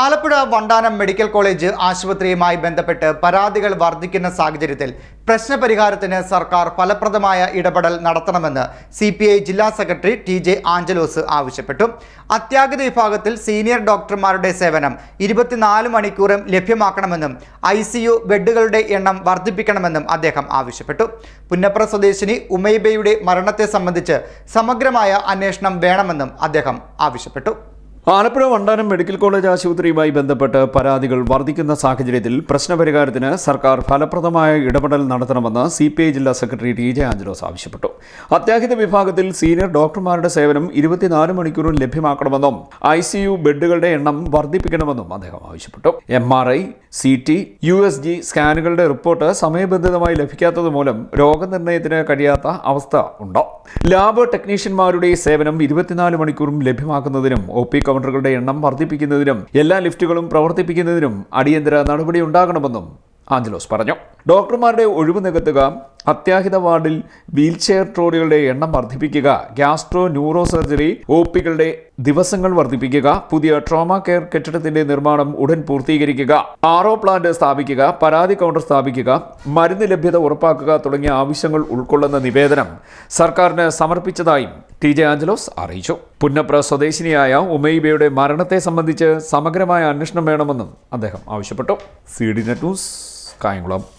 Alappuzha Vandanam medical college ആശുപത്രിയുമായി ബന്ധപ്പെട്ട് പരാതികൾ വർദ്ധിക്കുന്ന സാഹചര്യത്തിൽ പ്രശ്നപരിഹാരത്തിന് സർക്കാർ ഫലപ്രദമായ ഇടപെടൽ നടത്തണമെന്ന് സി ജില്ലാ സെക്രട്ടറി ടി ജെ ആഞ്ചലോസ് ആവശ്യപ്പെട്ടു. അത്യാഗത വിഭാഗത്തിൽ സീനിയർ ഡോക്ടർമാരുടെ സേവനം ഇരുപത്തിനാല് മണിക്കൂറും ലഭ്യമാക്കണമെന്നും ഐ ബെഡുകളുടെ എണ്ണം വർദ്ധിപ്പിക്കണമെന്നും അദ്ദേഹം ആവശ്യപ്പെട്ടു. പുന്നപ്ര സ്വദേശിനി ഉമൈബയുടെ മരണത്തെ സംബന്ധിച്ച് സമഗ്രമായ അന്വേഷണം വേണമെന്നും അദ്ദേഹം ആവശ്യപ്പെട്ടു. ആലപ്പുഴ വണ്ടാനം മെഡിക്കൽ കോളേജ് ആശുപത്രിയുമായി ബന്ധപ്പെട്ട് പരാതികൾ വർദ്ധിക്കുന്ന സാഹചര്യത്തിൽ പ്രശ്നപരിഹാരത്തിന് സർക്കാർ ഫലപ്രദമായ ഇടപെടൽ നടത്തണമെന്ന് സി പി ഐ ജില്ലാ സെക്രട്ടറി ടി ജെ ആഞ്ചലോസ് ആവശ്യപ്പെട്ടു. അത്യാഹിത വിഭാഗത്തിൽ സീനിയർ ഡോക്ടർമാരുടെ സേവനം ഇരുപത്തിനാല് മണിക്കൂറും ലഭ്യമാക്കണമെന്നും ഐ സി യു ബെഡുകളുടെ എണ്ണം വർദ്ധിപ്പിക്കണമെന്നും അദ്ദേഹം ആവശ്യപ്പെട്ടു. M R I C T U S G സ്കാനുകളുടെ report സമയബന്ധിതമായി ലഭിക്കാത്തത് മൂലം രോഗനിർണയത്തിന് കഴിയാത്ത അവസ്ഥ ഉണ്ടോ? ലാബ് ടെക്നീഷ്യന്മാരുടെ സേവനം ഇരുപത്തിനാല് മണിക്കൂറും ലഭ്യമാക്കുന്നതിനും ഒ പി കൗണ്ടറുകളുടെ എണ്ണം വർദ്ധിപ്പിക്കുന്നതിനും എല്ലാ ലിഫ്റ്റുകളും പ്രവർത്തിപ്പിക്കുന്നതിനും അടിയന്തര നടപടി ഉണ്ടാകണമെന്നും ആഞ്ചലോസ് പറഞ്ഞു. ഡോക്ടർമാരുടെ ഒഴിവ് നികത്തുക അത്യാഹിത വാർഡിൽ വീൽചെയർ ട്രോളികളുടെ എണ്ണം വർദ്ധിപ്പിക്കുക ഗ്യാസ്ട്രോ ന്യൂറോ സർജറി ഒ പികളുടെ ദിവസങ്ങൾ വർദ്ധിപ്പിക്കുക പുതിയ ട്രോമ കെയർ കെട്ടിടത്തിന്റെ നിർമ്മാണം ഉടൻ പൂർത്തീകരിക്കുക ആർ ഒ പ്ലാന്റ് സ്ഥാപിക്കുക പരാതി കൗണ്ടർ സ്ഥാപിക്കുക മരുന്ന് ലഭ്യത ഉറപ്പാക്കുക തുടങ്ങിയ ആവശ്യങ്ങൾ ഉൾക്കൊള്ളുന്ന നിവേദനം സർക്കാരിന് സമർപ്പിച്ചതായും ടി ജെ ആഞ്ചലോസ് അറിയിച്ചു. പുന്നപ്ര സ്വദേശിനിയായ ഉമൈബയുടെ മരണത്തെ സംബന്ധിച്ച് സമഗ്രമായ അന്വേഷണം വേണമെന്നും അദ്ദേഹം ആവശ്യപ്പെട്ടു. C D net news Kayamkulam.